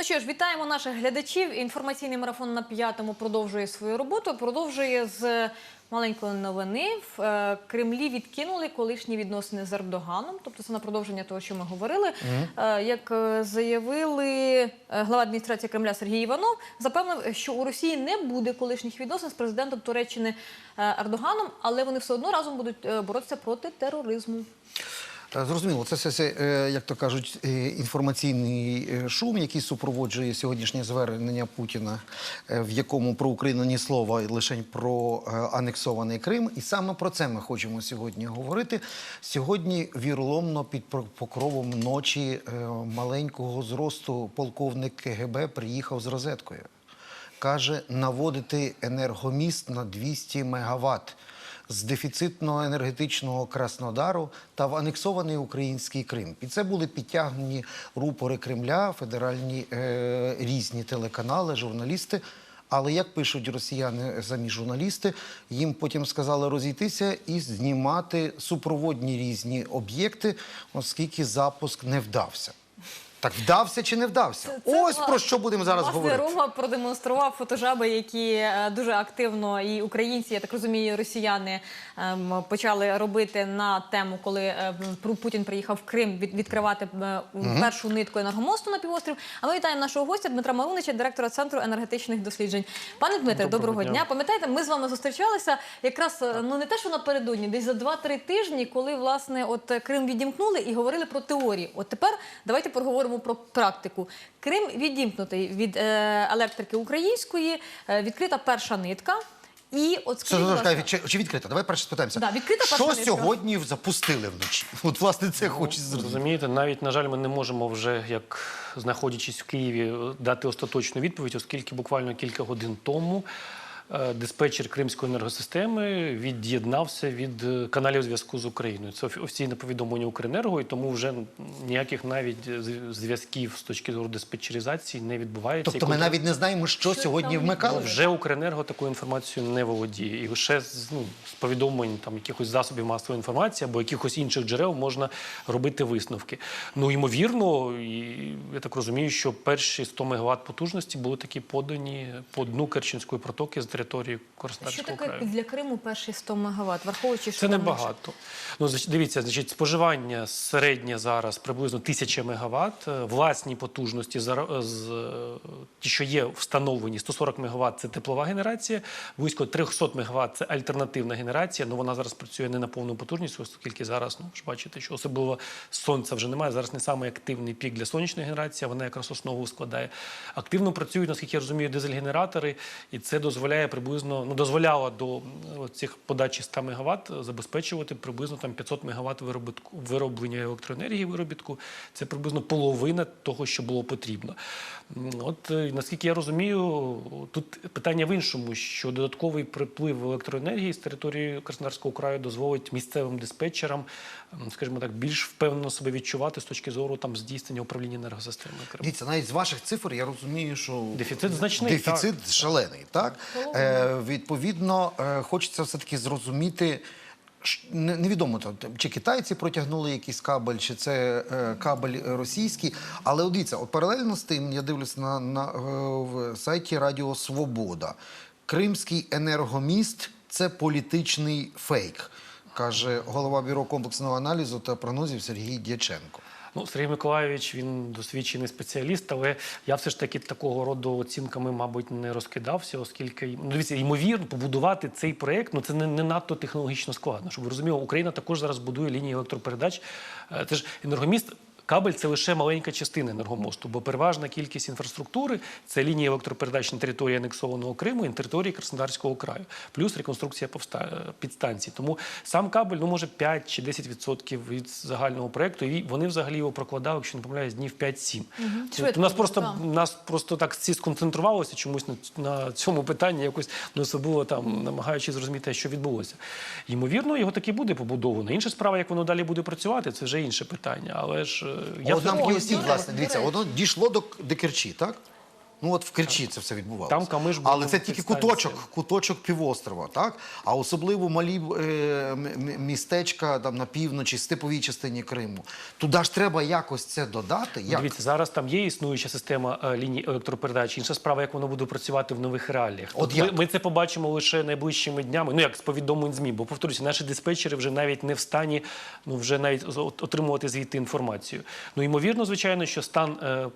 Ну що ж, вітаємо наших глядачів. Інформаційний марафон на п'ятому продовжує свою роботу. Продовжує з маленької новини. В е, Кремлі відкинули колишні відносини з Ердоганом. Тобто це на продовження того, що ми говорили. Е, Як е, заявили глава адміністрації Кремля Сергій Іванов, запевнив, що у Росії не буде колишніх відносин з президентом Туреччини Ердоганом, але вони все одно разом будуть боротися проти тероризму. Е, Зрозуміло, це все, е, як то кажуть, е, інформаційний шум, який супроводжує сьогоднішнє звернення Путіна, в якому про Україну ні слова, лише про анексований Крим. І саме про це ми хочемо сьогодні говорити. Сьогодні віроломно під покровом ночі маленького зросту полковник КГБ приїхав з розеткою. Каже, наводити енергоміст на 200 мегаватт з дефіцитного енергетичного Краснодару та в анексований український Крим. І це були підтягнені рупори Кремля, федеральні е, різні телеканали, журналісти. Але як пишуть росіяни самі журналісти, їм потім сказали розійтися і знімати супроводні різні об'єкти, оскільки запуск не вдався. Так вдався чи не вдався? Це- це, Ось про що будемо зараз Власне, говорити. Рома продемонстрував фотожаби, які е, дуже активно і українці, я так розумію, росіяни ем, почали робити на тему, коли е, Пу- Путін приїхав в Крим від, відкривати е, першу нитку енергомосту на півострів. А ми вітаємо нашого гостя Дмитра Марунича, директора центру енергетичних досліджень. Пане Дмитре, доброго, Доброго дня. дня. Пам'ятаєте, ми з вами зустрічалися якраз е, ну не те, що напередодні, десь за 2-3 тижні, коли власне от е, Крим відімкнули і говорили про теорії. От тепер давайте поговоримо про практику. Крим відімкнутий від е, електрики української, е, відкрита перша нитка. І от скажіть, ласка, чи, чи відкрита? Давай перше спитаємося. Да, відкрита що нитка. сьогодні запустили вночі? От власне це Ну, хочу зрозуміти. Розумієте, навіть на жаль, ми не можемо вже, як знаходячись в Києві, дати остаточну відповідь, оскільки буквально кілька годин тому диспетчер Кримської енергосистеми від'єднався від е, каналів зв'язку з Україною. Це офіційне повідомлення Укренерго, і тому вже ніяких навіть зв'язків з точки зору диспетчеризації не відбувається. Тобто І ми навіть не знаємо, що, Що сьогодні вмикали. Ну, вже Укренерго таку інформацію не володіє. І лише з, ну, з повідомлень там, якихось засобів масової інформації або якихось інших джерел можна робити висновки. Ну, ймовірно, і я так розумію, що перші 100 МВт потужності були такі подані по дну Керченської протоки з території що таке краю. для Криму перші 100 МВт, враховуючи, що Це небагато. Ну, дивіться, значить, споживання середнє зараз приблизно 1000 МВт. Е, Власні потужності, з, е, ті, що є встановлені, 140 МВт – це теплова генерація, близько 300 МВт – це альтернативна генерація, але вона зараз працює не на повну потужність, оскільки зараз, ну, ж бачите, що особливо сонця вже немає. Зараз не самий активний пік для сонячної генерації, вона якраз основу складає. Активно працюють, наскільки я розумію, дизель-генератори, і це дозволяє приблизно, ну, дозволяло до цих подачі 100 МВт забезпечувати приблизно там 500 МВт виробітку, вироблення електроенергії виробітку. Це приблизно половина того, що було потрібно. От е, наскільки я розумію, тут питання в іншому, що додатковий приплив електроенергії з території Краснодарського краю дозволить місцевим диспетчерам, скажімо так, більш впевнено себе відчувати з точки зору там здійснення управління енергосистемою Криму. Дивіться, навіть з ваших цифр я розумію, що Дефіцит значний, дефіцит шалений. Так е, відповідно, е, хочеться все таки зрозуміти. Невідомо чи китайці протягнули якийсь кабель, чи це е, кабель російський. Але дивіться, от паралельно з тим, я дивлюся на, на е, в сайті Радіо Свобода. Кримський енергоміст це політичний фейк, каже голова бюро комплексного аналізу та прогнозів Сергій Дяченко. Ну, Сергій Миколаївич, він досвідчений спеціаліст, але я все ж таки такого роду оцінками, мабуть, не розкидався, оскільки ну, дивіться, ймовірно, побудувати цей проект ну це не, не надто технологічно складно. Щоб ви розуміли, Україна також зараз будує лінії електропередач. Е, Це ж енергоміст. Кабель це лише маленька частина енергомосту, бо переважна кількість інфраструктури це лінії електропередач на території анексованого Криму і на території Краснодарського краю, плюс реконструкція повста- підстанцій. Тому сам кабель ну може 5 чи 10% від загального проекту. І вони взагалі його прокладали, якщо не помиляюсь, днів 5-7. Швидко У нас просто нас просто так всі сконцентрувалися чомусь на, на цьому питанні, якось не особливо там намагаючись зрозуміти, що відбулося. Ймовірно, його таки буде побудовано. Інша справа, як воно далі буде працювати, це вже інше питання. Але ж е, я От нам О, поясніть, власне, дивіться, воно дійшло до, до Керчі, так? Ну от в Керчі це все відбувалося. Там Камиш був Але це тільки куточок, куточок півострова, так? А особливо малі е, містечка там на півночі, степовій частині Криму. Туди ж треба якось це додати. Як? Дивіться, зараз там є існуюча система е, ліній електропередач. Інша справа, як воно буде працювати в нових реаліях. От ми, ми це побачимо лише найближчими днями. Ну як з повідомлень змі, бо повторюся, наші диспетчери вже навіть не в стані ну вже навіть отримувати звідти інформацію. Ну ймовірно, звичайно, що стан е,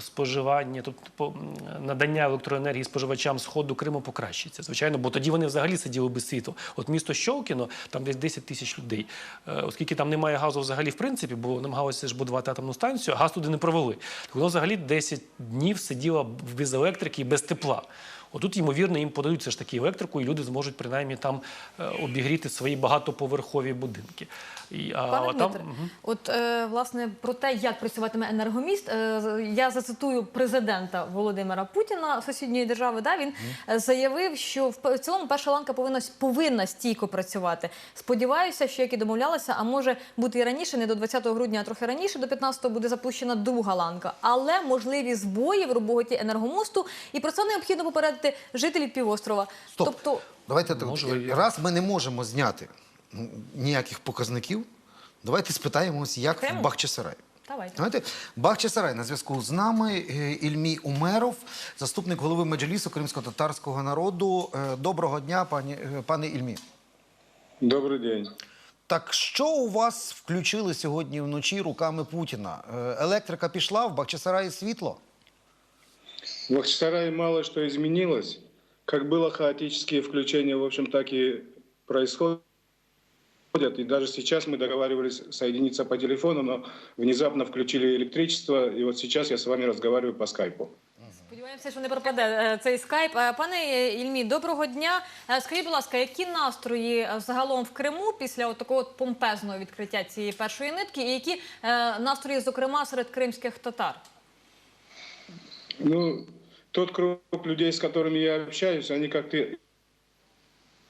споживання, тобто по- надання електроенергії споживачам сходу Криму покращиться. Звичайно, бо тоді вони взагалі сиділи без світу. От місто Щолкіно, там десь 10 тисяч людей. Е, Оскільки там немає газу взагалі в принципі, бо намагалися ж будувати атомну станцію, газ туди не провели. Воно взагалі 10 днів сиділо без електрики і без тепла. Отут, ймовірно, їм подають все ж таки електрику, і люди зможуть принаймні там е, обігріти свої багатоповерхові будинки. І, а, Пане там, Дмитре, от е, власне про те, як працюватиме енергоміст, е, я зацитую президента Володимира Путіна сусідньої держави. Да, він заявив, що в цілому перша ланка повинна повинна стійко працювати. Сподіваюся, що як і домовлялися, а може бути і раніше, не до 20 грудня, а трохи раніше, до 15-го буде запущена друга ланка. Але можливі збої в роботі енергомосту, і про це необхідно попередити жителів півострова. Стоп. Тобто, Давайте так, Можливо. раз ми не можемо зняти ніяких показників, давайте спитаємось, як Тему? в Бахчисараї. давайте. Знаєте, Бахчисарай на зв'язку з нами е, Ільмій Умеров, заступник голови Меджлісу кримсько-татарського народу. Е, Доброго дня, пані, е, пане Ільмі. Добрый день. Так що у вас включили сьогодні вночі руками Путіна? Е, Електрика пішла, в Бахчисараї світло? В Бахчисарае мало что изменилось. Как было хаотические включения, в общем, так и происходят. И даже сейчас мы договаривались соединиться по телефону, но внезапно включили электричество, и вот сейчас я с вами разговариваю по скайпу. Сподіваємося, що не пропаде е, цей скайп. Е, Пане Ільмі, доброго дня. Е, Скажіть, будь ласка, які настрої е, загалом в Криму після от такого от помпезного відкриття цієї першої нитки, і які е, настрої, зокрема, серед кримських татар? Ну, тот круг людей, с которыми я общаюсь, они как-то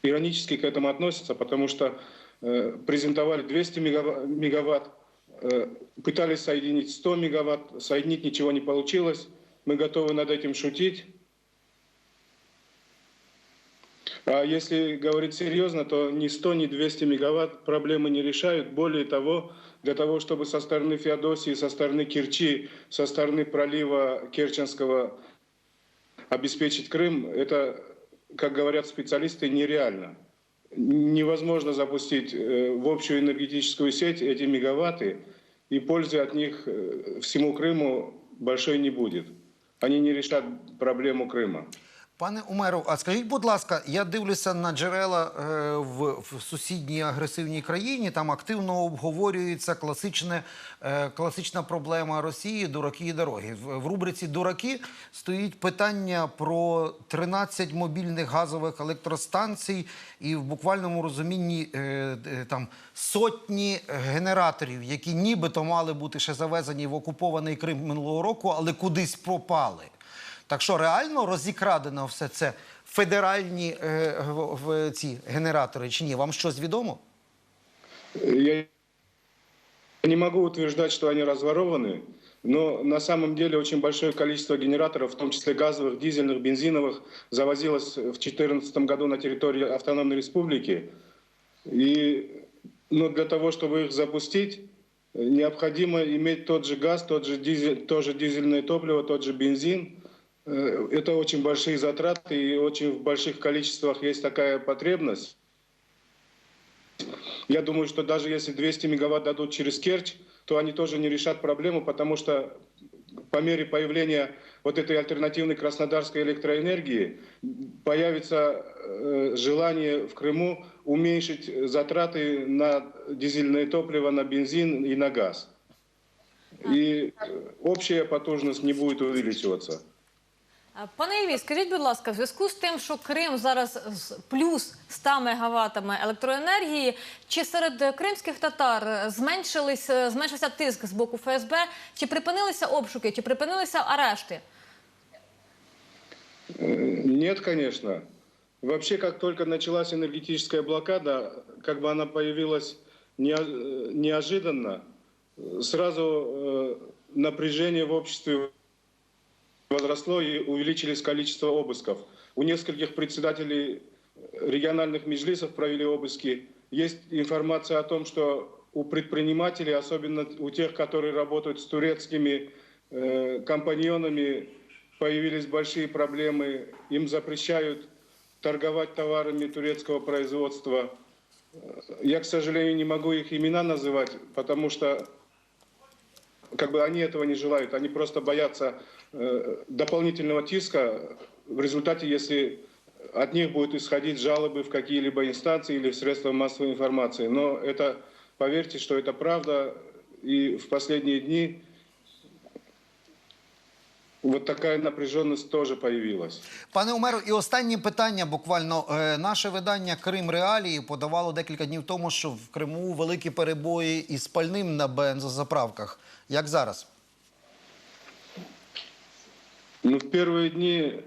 иронически к этому относятся, потому что э, презентовали 200 мегава- мегаватт, э, пытались соединить 100 мегаватт, соединить ничего не получилось. Мы готовы над этим шутить. А если говорить серьезно, то ни 100, ни 200 мегаватт проблемы не решают. Более того, для того, чтобы со стороны Феодосии, со стороны Керчи, со стороны пролива Керченского обеспечить Крым, это, как говорят специалисты, нереально. Невозможно запустить э, в общую энергетическую сеть эти мегаватты, и пользы от них э, всему Крыму большой не будет. Они не решат проблему Крыма. Пане Умеров, а скажіть, будь ласка, я дивлюся на джерела е, в, сусідній агресивній країні. Там активно обговорюється класичне, е, класична проблема Росії дураки і дороги. В, в рубриці Дураки стоїть питання про 13 мобільних газових електростанцій і в буквальному розумінні е, там сотні генераторів, які нібито мали бути ще завезені в окупований Крим минулого року, але кудись пропали. Так що реально розікрадено все це федеральні е, в, в ці генератори чи ні? Вам щось відомо? Я не могу утверждать, что они разворованы, но на самом деле очень большое количество генераторов, в том числе газовых, дизельных, бензиновых, завозилось в 2014 году на территории Автономной Республики. И но для того, чтобы их запустить, э, необходимо иметь тот же газ, тот же дизель, то же дизельное топливо, тот же бензин. – Э, Это очень большие затраты и очень в больших количествах есть такая потребность. Я думаю, что даже если 200 мегаватт дадут через Керчь, то они тоже не решат проблему, потому что по мере появления вот этой альтернативной краснодарской электроэнергии появится э, желание в Крыму уменьшить затраты на дизельное топливо, на бензин и на газ. И э, общая потужность не будет увеличиваться. Е, Пане Ільмі, скажіть, будь ласка, в зв'язку з тим, що Крим зараз з плюс 100 мегаваттами електроенергії, чи серед е, кримських татар е, зменшились, е, зменшився тиск з боку ФСБ, чи припинилися обшуки, чи припинилися арешти? Э, Нет, конечно. Вообще, как только началась энергетическая блокада, как бы она появилась нео- э, неожиданно, э, сразу э, напряжение в обществе возросло и увеличились количество обысков. У нескольких председателей региональных межлисов провели обыски. Есть информация о том, что у предпринимателей, особенно у тех, которые работают с турецкими э, компаньонами, появились большие проблемы. Им запрещают торговать товарами турецкого производства. Я, к сожалению, не могу их имена называть, потому что как бы они этого не желают, они просто боятся э, дополнительного тиска в результате, если от них будут исходить жалобы в какие-либо инстанции или в средства массовой информации. Но это, поверьте, что это правда, и в последние дни вот такая напряженность тоже появилась. Пане Умеру, і останнє питання. Буквально Е, наше видання Крим Реалії подавало декілька днів тому, що в Криму великі перебої із пальним на бензозаправках. Як зараз? Ну, в первые дни,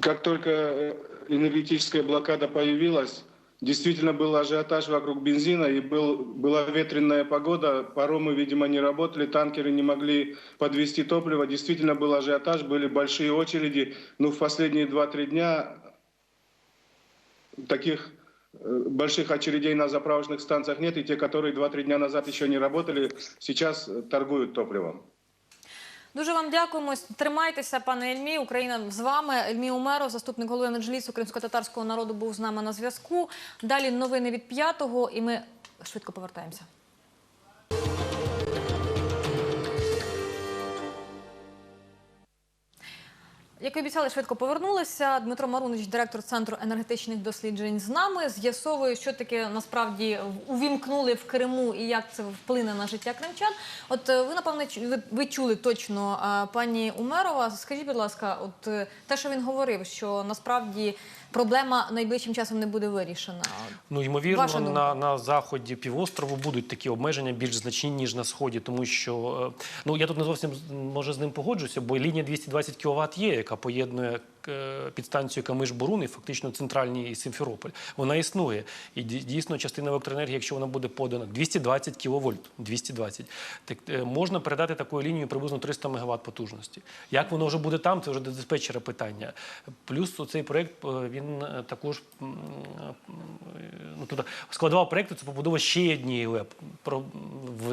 как только э, энергетическая блокада появилась, действительно был ажиотаж вокруг бензина, и был, была ветреная погода, паромы, видимо, не работали, танкеры не могли подвести топливо, действительно был ажиотаж, были большие очереди, но в последние 2-3 дня таких э, больших очередей на заправочных станциях нет, и те, которые 2-3 дня назад еще не работали, сейчас торгуют топливом. Дуже вам дякуємо. Тримайтеся, пане Ельмі. Україна з вами. Ельмі Умеров, заступник голови меджлісу кримсько-татарського народу, був з нами на зв'язку. Далі новини від п'ятого, і ми швидко повертаємося. Як і обіцяли, швидко повернулися. Дмитро Марунич, директор центру енергетичних досліджень, з нами з'ясовує, що таке насправді увімкнули в Криму і як це вплине на життя кримчан. От е, ви напевне ви, чули точно е, пані Умерова. Скажіть, будь ласка, от е, те, що він говорив, що насправді проблема найближчим часом не буде вирішена. Ну, ймовірно, на, на заході півострову будуть такі обмеження більш значні, ніж на сході, тому що ну я тут не зовсім може з ним погоджуся, бо лінія 220 кВт є, яка поєднує підстанцію Камиш-Бурун фактично центральний Симферополь. Вона існує. І дійсно частина електроенергії, якщо вона буде подана 220 кВт, 220, так е, можна передати такою лінією приблизно 300 МВт потужності. Як воно вже буде там, це вже до диспетчера питання. Плюс цей проект е, він е, також е, ну, тобто складова проекту це побудова ще однієї ЛЕП.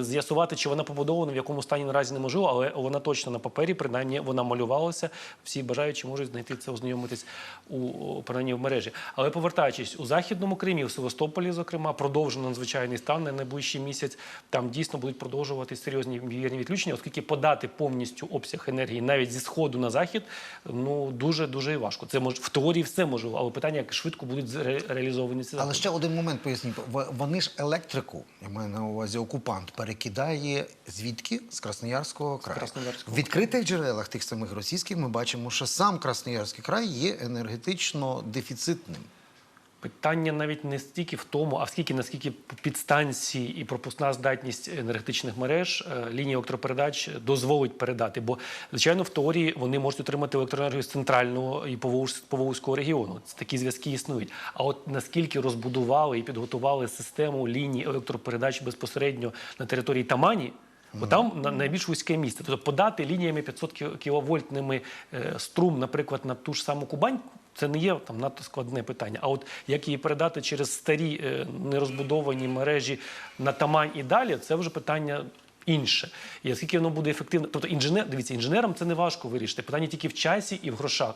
З'ясувати, чи вона побудована, в якому стані наразі неможливо, але вона точно на папері, принаймні вона малювалася. Всі бажаючі можуть знайти це, ознайомитись у принаймні в мережі. Але повертаючись у західному Кримі, у Севастополі, зокрема, продовжено надзвичайний стан на найближчий місяць. Там дійсно будуть продовжувати серйозні вірні відключення, оскільки подати повністю обсяг енергії навіть зі сходу на захід, ну дуже дуже важко. Це може в теорії все можливо, але питання, як швидко будуть зре- реалізовані ці Але ще один момент поясніть. Вони ж електрику, я маю на увазі окупант, перекидає звідки? З Красноярського краю. Красноярського В відкритих джерелах тих самих російських ми бачимо, що сам Красноярський край є енергетично дефіцитним. Питання навіть не стільки в тому, а скільки наскільки підстанції і пропускна здатність енергетичних мереж е, лінії електропередач дозволить передати. Бо звичайно, в теорії вони можуть отримати електроенергію з центрального і Поволжсь- Поволзького регіону. Такі зв'язки існують. А от наскільки розбудували і підготували систему ліній електропередач безпосередньо на території Тамані. Бо там на найбільш вузьке місце. Тобто подати лініями 500 кіловольтними е, струм, наприклад, на ту ж саму Кубань, це не є там надто складне питання. А от як її передати через старі е, нерозбудовані мережі на Тамань і далі, це вже питання. Інше, і оскільки воно буде ефективно, тобто інженер, дивіться, інженерам це не важко вирішити. Питання тільки в часі і в грошах.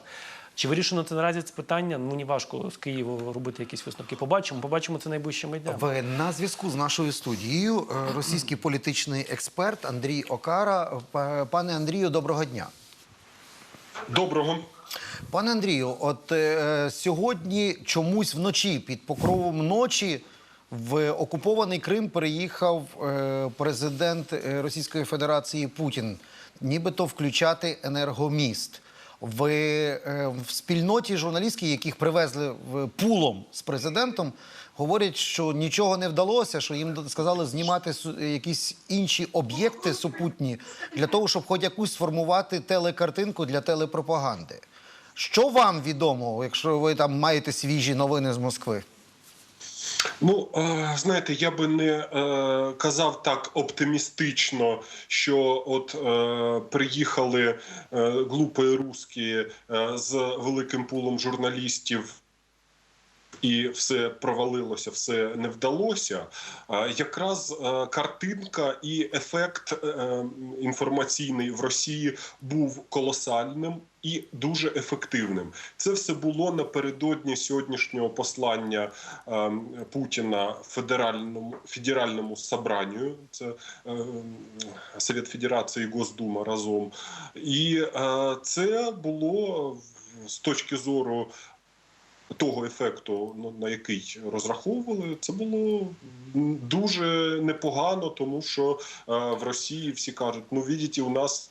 Чи вирішено це наразі це питання? Ну мені важко з Києва робити якісь висновки. Побачимо, побачимо це найближчими днями. На зв'язку з нашою студією е, російський політичний експерт Андрій Окара. Пане Андрію, доброго дня. Доброго. Пане Андрію, от е, сьогодні чомусь вночі під покровом ночі в окупований Крим переїхав е, президент е, Російської Путін, нібито включати енергоміст. В, е, в спільноті журналістській, яких привезли в пулом з президентом, говорять, що нічого не вдалося, що їм сказали знімати якісь інші об'єкти супутні для того, щоб хоч якусь сформувати телекартинку для телепропаганди. Що вам відомо, якщо ви там маєте свіжі новини з Москви? Ну, знаєте, я би не е, казав так оптимістично, що от е, приїхали е, глупі русські з великим пулом журналістів. І все провалилося, все не вдалося. Якраз картинка і ефект інформаційний в Росії був колосальним і дуже ефективним. Це все було напередодні сьогоднішнього послання е, Путіна федеральному федеральному собранню. Це е, Совет Федерації Госдума разом. І е, це було з точки зору того ефекту, ну, на який розраховували, це було дуже непогано, тому що е, в Росії всі кажуть: ну, видите, у нас.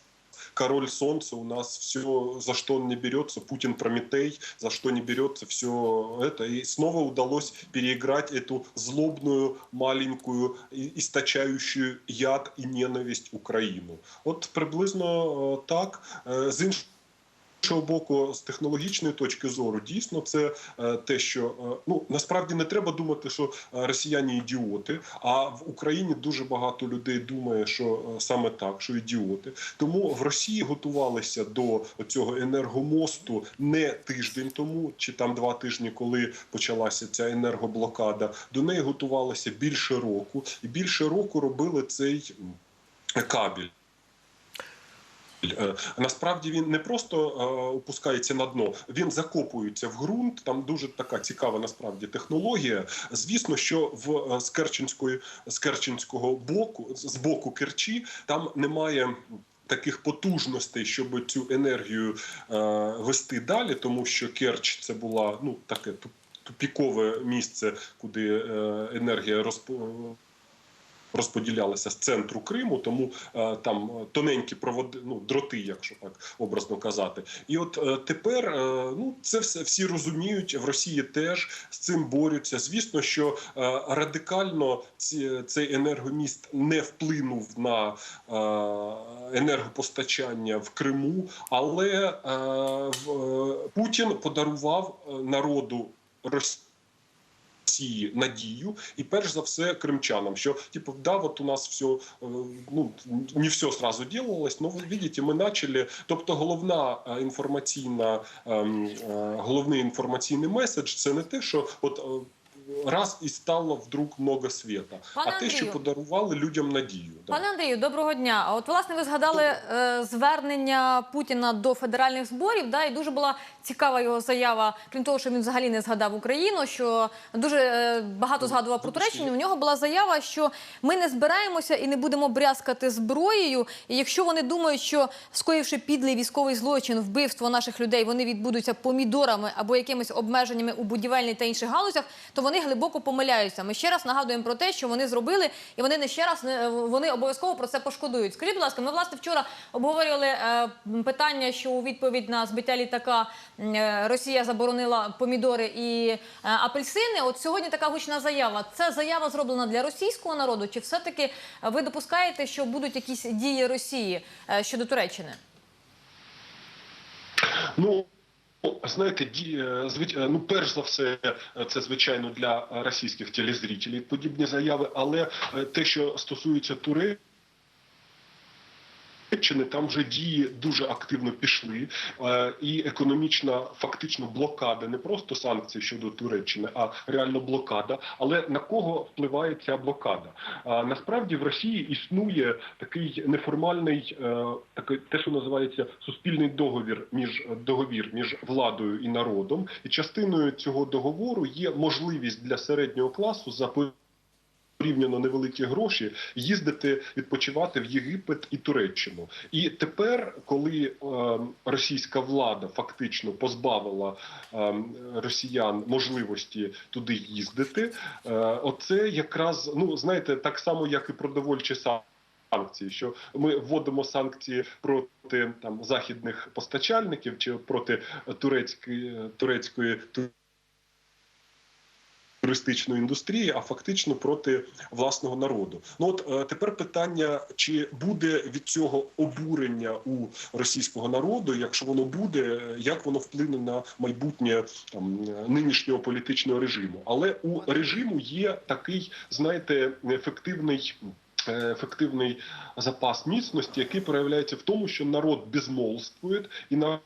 Король Солнца, у нас все, за что он не берется, Путин Прометей, за что не берется, все это. И снова удалось переиграть эту злобную, маленькую, источающую яд и ненависть Украину. От приблизно е, так. Е, З іншого іншого боку, з технологічної точки зору, дійсно, це е, те, що е, ну насправді не треба думати, що е, росіяни ідіоти. А в Україні дуже багато людей думає, що саме так, що ідіоти. Тому в Росії готувалися до цього енергомосту не тиждень тому, чи там два тижні, коли почалася ця енергоблокада. До неї готувалися більше року, і більше року робили цей кабель. Е, Насправді він не просто е, опускається на дно, він закопується в ґрунт. Там дуже така цікава насправді технологія. Звісно, що в е, з Керченської з Керченського боку, з боку Керчі, там немає. Таких потужностей, щоб цю енергію е, вести далі, тому що Керч це була ну таке тупікове місце, куди е, енергія розп... розподілялася з центру Криму, тому е, там е, тоненькі проводи, ну дроти, якщо так образно казати. І от е, тепер ну це все всі розуміють в Росії теж з цим борються. Звісно, що радикально ці, цей енергоміст не вплинув на енергопостачання в Криму, але Путін подарував народу Росії. Росії надію, і перш за все кримчанам, що типу, да, от у нас все, ну не все сразу ділилось. Ну ви бачите, ми почали. Тобто, головна е, інформаційна, ем, е, головний інформаційний меседж це не те, що от. Раз і стало вдруг много світа, Пане а те, що подарували людям надію. Да. Пане Андрію, доброго дня. А от власне ви згадали е, звернення Путіна до федеральних зборів. Да, і дуже була цікава його заява, крім того, що він взагалі не згадав Україну, що дуже е, багато згадував про Туреччину. У нього була заява, що ми не збираємося і не будемо брязкати зброєю. І якщо вони думають, що скоївши підлий військовий злочин, вбивство наших людей, вони відбудуться помідорами або якимись обмеженнями у будівельній та інших галузях, то вони глибоко помиляються. Ми ще раз нагадуємо про те, що вони зробили, і вони не ще раз вони обов'язково про це пошкодують. Скажіть, будь ласка, ми власне вчора обговорювали е, питання, що у відповідь на збиття літака е, Росія заборонила помідори і е, апельсини. От сьогодні така гучна заява. Це заява зроблена для російського народу, чи все-таки е, ви допускаєте, що будуть якісь дії Росії щодо Туреччини? Ну знаєте, е, е, ну перш за все, е, це звичайно для російських телезрителів подібні заяви, але те, що стосується Туреччини, там вже дії дуже активно пішли, е, і економічна фактично блокада, не просто санкції щодо Туреччини, а реально блокада. Але на кого впливає ця блокада? А насправді в Росії існує такий неформальний, е, такий те, що називається суспільний договір між договір між владою і народом. І частиною цього договору є можливість для середнього класу за порівняно невеликі гроші їздити відпочивати в Єгипет і Туреччину. І тепер, коли е, російська влада фактично позбавила е, росіян можливості туди їздити, е, оце якраз ну знаєте, так само як і продовольчі санкції. Санкції, що ми вводимо санкції проти там західних постачальників чи проти турецької турецької туристичної індустрії, а фактично проти власного народу. Ну от е, тепер питання: чи буде від цього обурення у російського народу? Якщо воно буде, е, як воно вплине на майбутнє там е, нинішнього політичного режиму? Але у режиму є такий, знаєте, ефективний. Ефективний запас міцності, який проявляється в тому, що народ безмолвствує, і на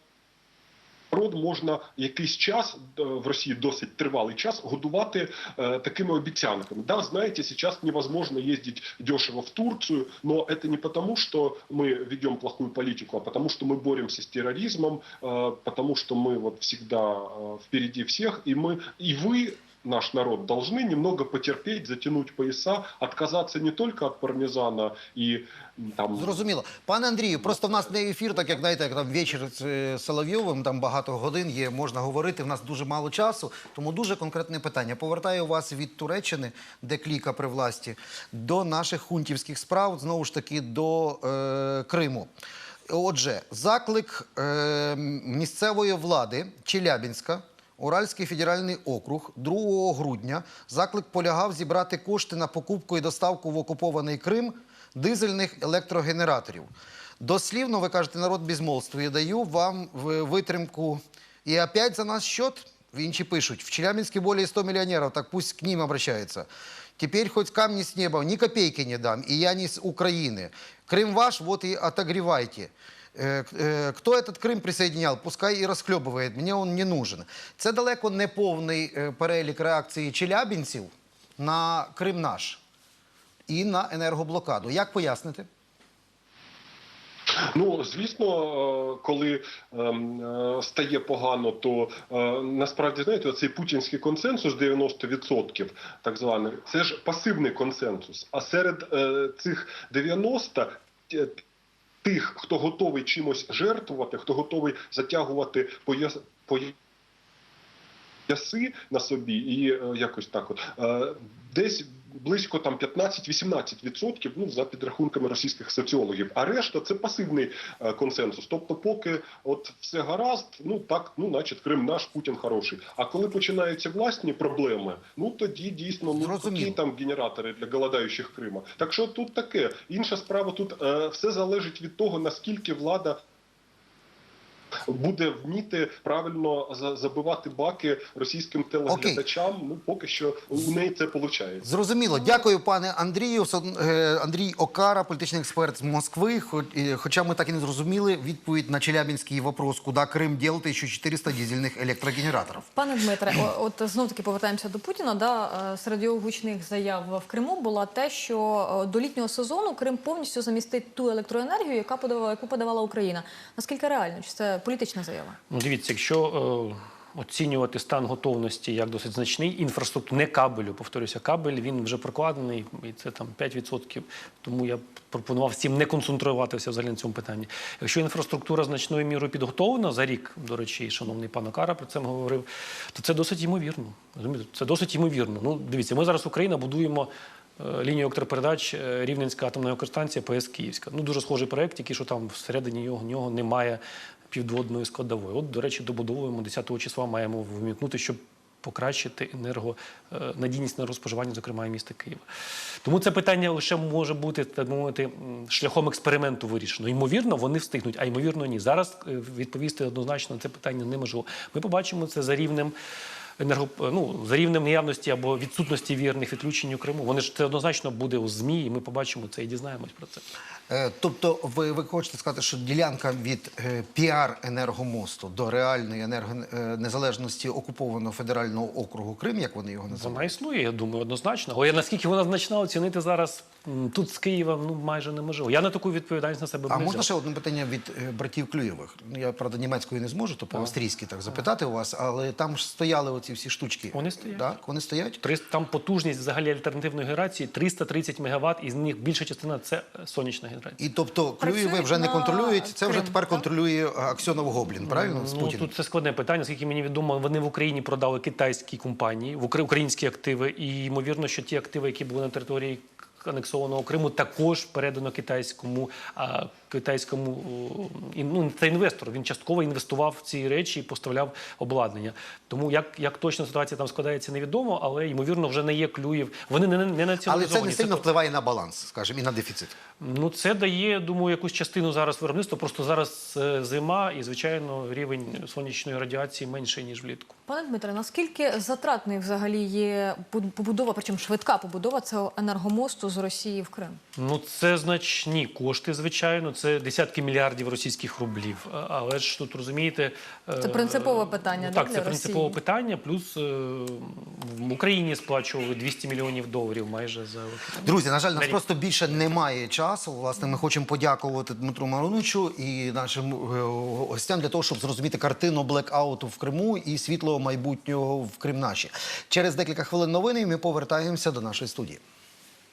народ можна якийсь час е, в России досить тривалий час годувати э, такими обіцянками. Да, знаете, сейчас невозможно ездить дешево в Турцию, но это не потому, что мы ведем плохую политику, а потому, что мы боремся с терроризмом, э, потому что мы вот всегда э, впереди всех, и мы, и вы наш народ должны немного потерпеть, затянуть пояса, отказаться не только от пармезана и там Зрозуміло. Пане Андрію, просто в нас не ефір, так як знаєте, як там вечір з е, Соловйовим, там багато годин є, можна говорити. В нас дуже мало часу, тому дуже конкретне питання. Повертаю вас від Туреччини, де кліка при власті, до наших хунтівських справ, знову ж таки до е, Криму. Отже, заклик е, місцевої влади Челябінська. Уральський федеральний округ 2 грудня заклик полягав зібрати кошти на покупку і доставку в окупований Крим дизельних електрогенераторів. Дослівно, ви кажете, народ безмолвствує. Даю вам витримку. І опять за нас счет. Інші пишуть, в Челябинске более 100 миллионеров, так пусть к ним обращаются. Теперь хоть камни с неба, ни копейки не дам, и я не с Украины. Крым ваш, вот и отогревайте. Е, е, Хто этот Крим присоединял, пускай і розхльобує, мені він не нужен. Це далеко не повний е, перелік реакції челябінців на Крим наш і на енергоблокаду. Як пояснити? Ну звісно, коли ем, стає погано, то насправді знаєте, цей путінський консенсус 90%, так званий, це ж пасивний консенсус. А серед цих 90 ті- тих, хто готовий чимось жертвувати, хто готовий затягувати пояс пояс- на собі і е, якось так от. Е, десь близько там 15-18%, ну за підрахунками російських соціологів. А решта це пасивний е, консенсус. Тобто, поки от все гаразд, ну так, ну значить, Крим наш Путін хороший. А коли починаються власні проблеми, ну тоді дійсно ну які там генератори для голодаючих Крима. Так що тут таке інша справа, тут е, все залежить від того наскільки влада буде вміти правильно за- забивати баки російським телеглядачам. Ну поки що у неї це виходить. Зрозуміло. Дякую, пане Андрію. Е, Андрій Окара, політичний експерт з Москви. Хо- Хоча ми так і не зрозуміли відповідь на челябінський вопрос, куди Крим діл 1400 дизельних електрогенераторів. Пане Дмитре, от знов таки повертаємося до Путіна. Да, е, серед його гучних заяв в Криму була те, що е, до літнього сезону Крим повністю замістить ту електроенергію, яка подавала, яку подавала Україна. Наскільки реально? Чи це політична заява? Ну, дивіться, якщо е, оцінювати стан готовності як досить значний, інфраструктура, не кабелю, повторюся, кабель він вже прокладений, і це там 5%. Тому я пропонував всім не концентруватися взагалі на цьому питанні. Якщо інфраструктура значною мірою підготовлена за рік, до речі, шановний пан Окара про це говорив, то це досить ймовірно. Розумієте? Це досить ймовірно. Ну, дивіться, ми зараз Україна будуємо. е, Лінію електропередач е, Рівненська атомна електростанція ПС Київська. Ну дуже схожий проект, тільки що там всередині нього, нього немає підводної складової. От, до речі, добудовуємо 10-го числа, маємо вмікнути, щоб покращити енерго, е, надійність енергоспоживання, зокрема і міста Києва. Тому це питання лише може бути так мовити шляхом експерименту вирішено. Ймовірно, вони встигнуть, а ймовірно, ні. Зараз е, відповісти однозначно на це питання неможливо. Ми побачимо це за рівнем. Енерго, ну, за рівнем наявності або відсутності вірних відключень у Криму. Вони ж це однозначно буде у ЗМІ, і ми побачимо це і дізнаємось про це. Е, Тобто, ви, ви хочете сказати, що ділянка від е, піар енергомосту до реальної енергонезалежності окупованого федерального округу Крим, як вони його називають? Вона існує, я думаю, однозначно. Але наскільки вона значна, оцінити зараз тут з Києва ну майже неможливо. Я на таку відповідальність на себе А можна ще одне питання від е, братів Клюєвих? Ну, Я правда німецькою не зможу, то по-австрійськи так запитати у вас, але там ж стояли оці всі штучки. Вони стоять. Так, вони стоять. 300 Там потужність взагалі альтернативної генерації 330 МВт, із них більша частина це е, сонячна генерація. І тобто Клюєви вже не контролюють. Це вже тепер контролює Аксьонов Гоблін, правильно? З Ну Путіним? тут це складне питання. Скільки мені відомо, вони в Україні продали китайські компанії в українські активи, і ймовірно, що ті активи, які були на території анексованого Криму також передано китайському а, китайському ну, це інвестор. Він частково інвестував в ці речі і поставляв обладнання. Тому як, як точно ситуація там складається, невідомо, але ймовірно вже не є клюїв. Вони не, не Але це не сильно то- впливає на баланс, скажімо, і на дефіцит. Ну, це дає, думаю, якусь частину зараз виробництва. Просто зараз е, зима і, звичайно, рівень сонячної радіації менший, ніж влітку. Пане Дмитре, наскільки затратною взагалі є побудова, причому швидка побудова цього енергомосту з Росії в Крим? Ну, це значні кошти, звичайно. Це десятки мільярдів російських рублів. Але ж тут розумієте, е, Це принципове питання, Ну, так, для це принципове Росії? питання. Плюс е, в Україні сплачували 200 мільйонів доларів майже за Друзі, на жаль, нас Марі. просто більше немає часу. Власне, ми хочемо подякувати Дмитру Маронучу і нашим е, гостям для того, щоб зрозуміти картину блекауту в Криму і світлого майбутнього в Кримнаші. Через декілька хвилин новини і ми повертаємося до нашої студії.